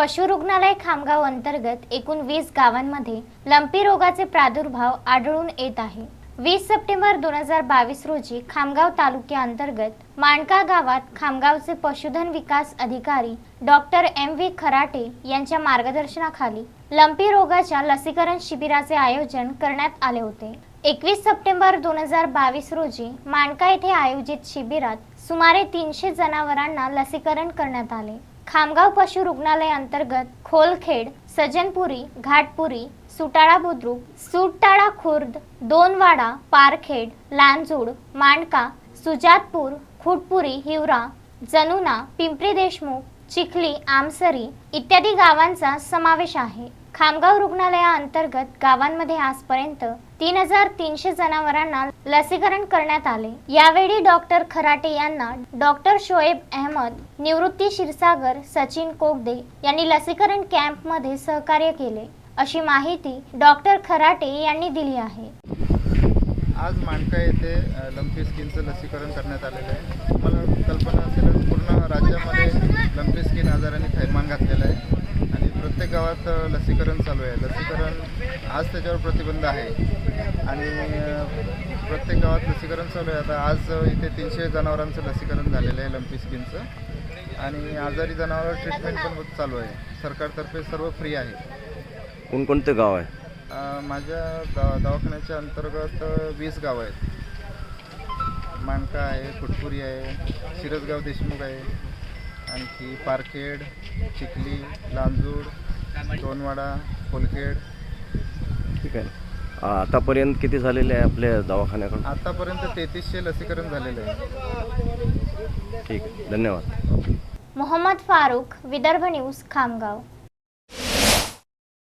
पशु रुग्णालय खामगाव अंतर्गत एकूण वीस गावांमध्ये लंपी रोगाचे प्रादुर्भाव आढळून येत आहे. वीस सप्टेंबर दोन हजार बावीस रोजी खामगाव तालुक्याअंतर्गत माणका गावात खामगावचे पशुधन विकास अधिकारी डॉक्टर एम व्ही खराटे यांच्या मार्गदर्शनाखाली लंपी रोगाच्या लसीकरण शिबिराचे आयोजन करण्यात आले होते. एकवीस सप्टेंबर दोन हजार बावीस रोजी माणका येथे आयोजित शिबिरात सुमारे तीनशे जनावरांना लसीकरण करण्यात आले. खामगाव पशु रुग्णालय अंतर्गत खोलखेड सजनपुरी घाटपुरी सुटाळा बुद्रुक सुटाळा खुर्द दोनवाडा पारखेड लांजूड मांडका सुजातपूर खुटपुरी हिवरा जनुना पिंपरी देशमुख चिखली आमसरी इत्यादी गावांचा समावेश आहे. खामगाव रुग्णालयाअंतर्गत गावांमध्ये आजपर्यंत तीन हजार तीनशे जनावरांना लसीकरण करण्यात आले. यावेळी डॉक्टर खराटे यांना डॉक्टर शोएब अहमद निवृत्ती क्षीरसागर सचिन कोगदे यांनी लसीकरण कॅम्पमध्ये सहकार्य केले. अशी माहिती डॉक्टर खराटे यांनी दिली आहे. आज मांडका येथे लंपी स्किनचं लसीकरण करण्यात आलेलं आहे. तुम्हाला कल्पना असेल पूर्ण राज्यामध्ये लंपी स्किन आजाराने थैमान घातलेलं आहे. गावात लसीकरण चालू आहे. लसीकरण आज त्याच्यावर प्रतिबंध आहे. आणि प्रत्येक गावात लसीकरण चालू आहे. आता आज इथे तीनशे जनावरांचं लसीकरण झालेलं आहे लंपी स्किनचं. आणि आजारी जनावर ट्रीटमेंट पण चालू आहे. सरकारतर्फे सर्व फ्री आहे. कोणकोणते गाव आहे? माझ्या दवाखान्याच्या अंतर्गत वीस गावं आहेत. माणका आहे फुटपुरी आहे शिरसगाव देशमुख आहे. आणखी पारखेड चिखली लांजूड दोनवाडा खोलखेड ठीक आहे. आ, आतापर्यंत किती झालेले आहे आपल्या दवाखान्याकडून? आतापर्यंत तेहतीसशे लसीकरण झालेलं आहे. ठीक आहे. धन्यवाद. मोहम्मद फारूक विदर्भ न्यूज खामगाव.